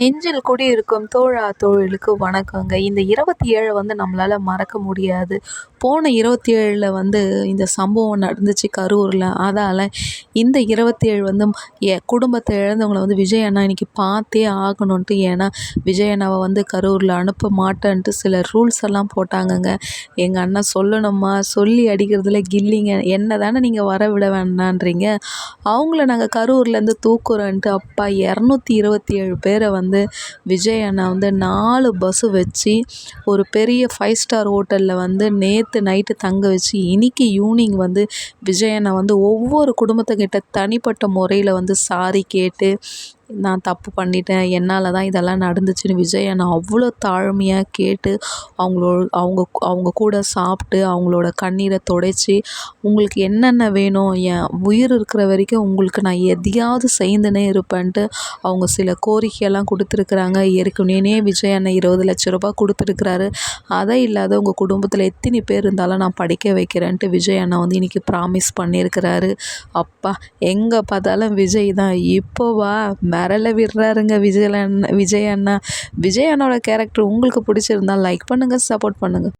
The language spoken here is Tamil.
நெஞ்சில் குடியிருக்கும் தோழா தோழிலுக்கு வணக்கங்க. இந்த இருபத்தி ஏழை வந்து நம்மளால் மறக்க முடியாது. போன இருபத்தி ஏழில் வந்து இந்த சம்பவம் நடந்துச்சு கரூரில். அதால் இந்த இருபத்தி ஏழு வந்து என் குடும்பத்தை இழந்தவங்கள வந்து விஜய் அண்ணா இன்றைக்கி பார்த்தே ஆகணுன்ட்டு ஏன்னா விஜய் அண்ணாவை வந்து கரூரில் அனுப்ப மாட்டேன்ட்டு சில ரூல்ஸ் எல்லாம் போட்டாங்கங்க. எங்கள் அண்ணா சொல்லணுமா? சொல்லி அடிக்கிறதுல கில்லிங்க. என்ன தானே நீங்கள் வர விட வேண்டான்றீங்க. அவங்கள நாங்கள் கரூர்லேருந்து தூக்குறோன்ட்டு அப்பா இரநூத்தி இருபத்தி ஏழு பேரை வந்து வந்து விஜய் அண்ணா வந்து நாலு பஸ்ஸு வச்சு ஒரு பெரிய ஃபைவ் ஸ்டார் ஹோட்டலில் வந்து நேற்று நைட்டு தங்க வச்சு இன்றைக்கி ஈவினிங் வந்து விஜய் அண்ணா வந்து ஒவ்வொரு குடும்பத்துக்கிட்ட தனிப்பட்ட முறையில் வந்து சாரி கேட்டு நான் தப்பு பண்ணிட்டேன் என்னால் தான் இதெல்லாம் நடந்துச்சுன்னு விஜய் அண்ணா அவ்வளோ தாழ்மையாக கேட்டு அவங்களோ அவங்க அவங்க கூட சாப்பிட்டு அவங்களோட கண்ணீரை துடைச்சி உங்களுக்கு என்னென்ன வேணும்? என் உயிர் இருக்கிற வரைக்கும் உங்களுக்கு நான் எதையாவது செய்துனே இருப்பேன்ட்டு அவங்க சில கோரிக்கையெல்லாம் கொடுத்துருக்குறாங்க. ஏற்கனவே விஜய் அண்ணன் இருபது லட்ச ரூபாய் கொடுத்துருக்குறாரு. அதை இல்லாத உங்கள் குடும்பத்தில் எத்தனை பேர் இருந்தாலும் நான் படிக்க வைக்கிறேன்ட்டு விஜய் அண்ணா வந்து இன்றைக்கி ப்ராமிஸ் பண்ணியிருக்கிறாரு. அப்பா எங்கே பார்த்தாலும் விஜய் தான். இப்போவா மிரள விடுறாருங்க விஜய் அண்ணா விஜய் அண்ணா. விஜய் அண்ணாவோட கேரக்டர் உங்களுக்கு பிடிச்சிருந்தா லைக் பண்ணுங்கள் சப்போர்ட் பண்ணுங்கள்